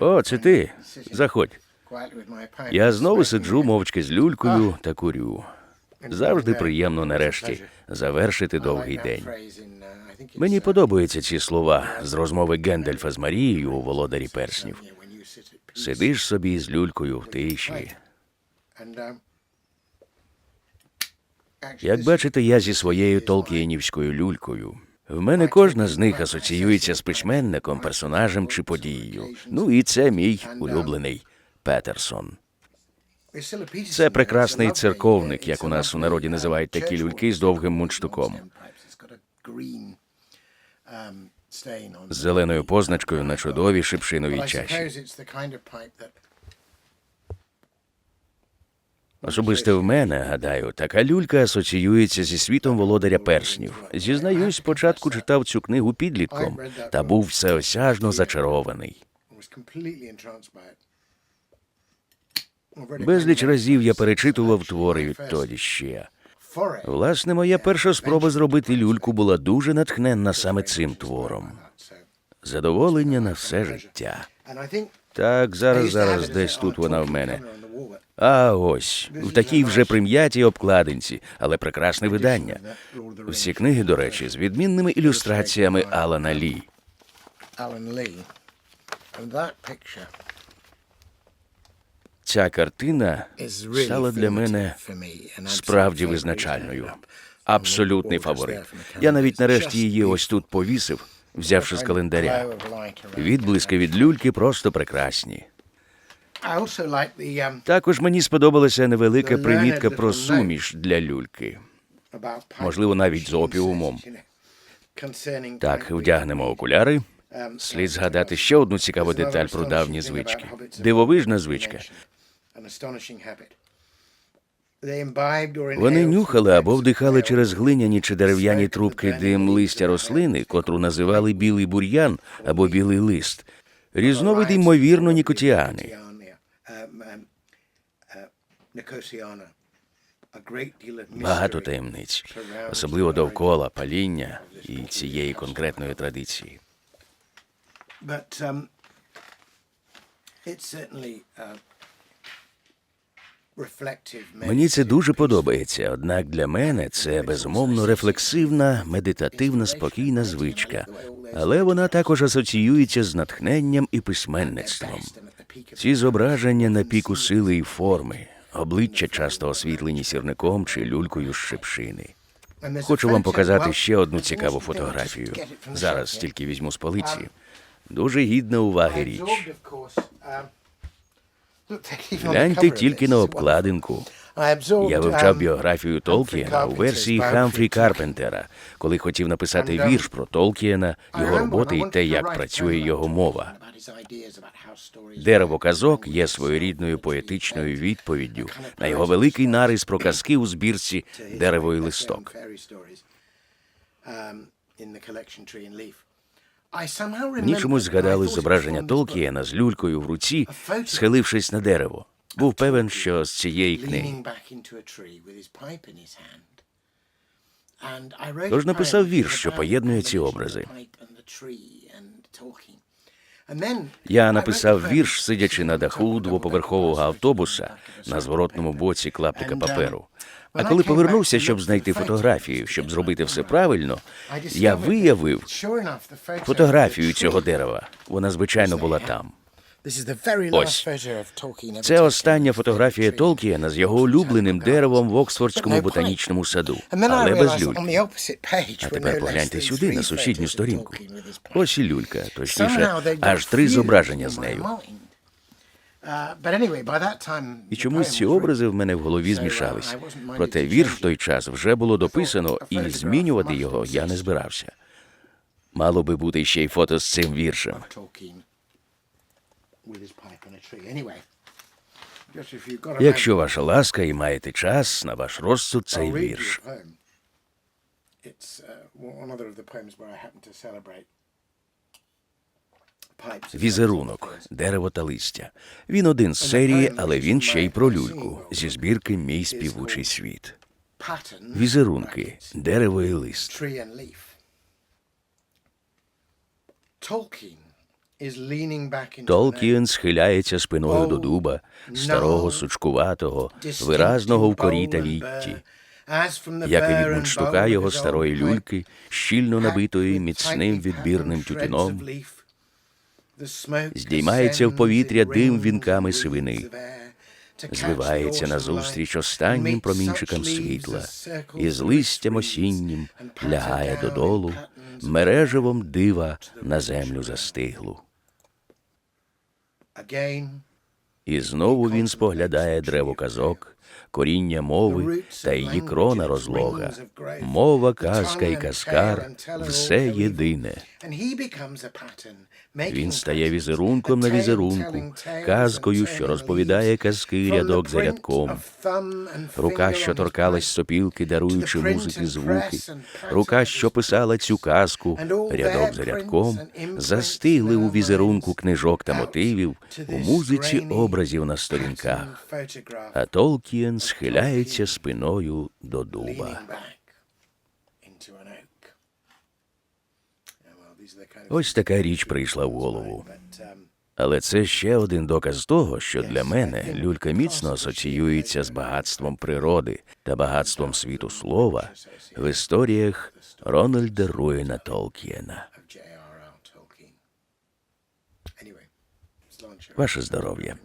О, це ти. Заходь. Я знову сиджу мовчки з люлькою та курю. Завжди приємно нарешті завершити довгий день. Мені подобаються ці слова з розмови Гендальфа з Марією у володарі перснів. Сидиш собі з люлькою в тиші. Як бачите, я зі своєю толкієнівською люлькою. В мене кожна з них асоціюється з письменником, персонажем чи подією. Ну і це мій улюблений Петерсон. Це прекрасний церковник, як у нас у народі називають такі люльки з довгим мундштуком. З зеленою позначкою на чудовій шипшиновій чаші. Особисто в мене, гадаю, така люлька асоціюється зі світом володаря перснів. Зізнаюсь, спочатку читав цю книгу підлітком та був всеосяжно зачарований. Безліч разів я перечитував твори відтоді ще. Власне, моя перша спроба зробити люльку була дуже натхненна саме цим твором. Задоволення на все життя. Так, зараз, зараз, десь тут вона в мене. А ось в такій вже прим'ятій обкладинці, але прекрасне видання. Всі книги, до речі, з відмінними ілюстраціями Алана Лі. Ця картина стала для мене справді визначальною. Абсолютний фаворит. Я навіть нарешті її ось тут повісив, взявши з календаря. Відблиски від люльки просто прекрасні. Також мені сподобалася невелика примітка про суміш для люльки. Можливо, навіть з опіумом. Так, вдягнемо окуляри. Слід згадати ще одну цікаву деталь про давні звички. Дивовижна звичка. Вони нюхали або вдихали через глиняні чи дерев'яні трубки дим листя рослини, котру називали білий бур'ян або білий лист. Різновиди, ймовірно, нікотіани. Um, um, uh, Багато таємниць, особливо довкола паління і цієї конкретної традиції. But um, it's certainly uh. Мені це дуже подобається, однак для мене це безумовно рефлексивна, медитативна, спокійна звичка, але вона також асоціюється з натхненням і письменництвом. Ці зображення на піку сили і форми, обличчя часто освітлені сірником чи люлькою з шипшини. Хочу вам показати ще одну цікаву фотографію. Зараз тільки візьму з полиці. Дуже гідна уваги річ. Гляньте тільки на обкладинку. Я вивчав біографію Толкієна у версії Хамфрі. Карпентера, коли хотів написати вірш про Толкієна, I його роботи і те, як працює його мова. Дерево казок є своєрідною поетичною відповіддю на його великий нарис про казки у збірці Дерево і листок. Мені чомусь згадали зображення Толкієна з люлькою в руці, схилившись на дерево. Був певен, що з цієї книги. Тож написав вірш, що поєднує ці образи. Я написав вірш, сидячи на даху двоповерхового автобуса на зворотному боці клаптика паперу. А коли повернувся, щоб знайти фотографію, щоб зробити все правильно, я виявив фотографію цього дерева. Вона звичайно, була там. Ось. Це остання фотографія tree. Толкієна з його улюбленим деревом в Оксфордському ботанічному саду, але без люльки. А тепер погляньте сюди, на сусідню сторінку. Ось і люлька, точніше, аж три зображення з нею. Uh, І чомусь ці образи в мене в голові uh, minded Проте вірш в той час вже було дописано, і змінювати його я не збирався. Мало би бути ще й фото з цим віршем. Якщо ваша ласка і маєте час, на ваш розсуд цей вірш. uh. Візерунок, дерево та листя. Він один з серії, але він ще й про люльку зі збірки Мій співучий світ. Візерунки, дерево і лист. Tolkien Толкіен схиляється спиною до дуба, старого, сучкуватого, виразного в корі та вітті, як і від мундштука його старої люльки, щільно набитої міцним відбірним тютюном, здіймається в повітря дим вінками сивини, звивається назустріч останнім промінчикам світла, і з листям осіннім лягає додолу, мереживом дива на землю застиглу. again І знову він споглядає древо казок, коріння мови та її крона розлога. Мова, казка і казкар все єдине. Він стає візерунком на візерунку, казкою, що розповідає казки рядок за рядком. Рука, що торкалась сопілки, даруючи музики звуки, рука, що писала цю казку, рядок за рядком, застигли у візерунку книжок та мотивів, у музиці образів на сторінках. А Толкіен схиляється спиною до дуба. Ось така річ прийшла в голову. Але це ще один доказ того, що для мене люлька міцно асоціюється з багатством природи та багатством світу слова в історіях Рональда Руїна Толкіена. Ваше здоров'я.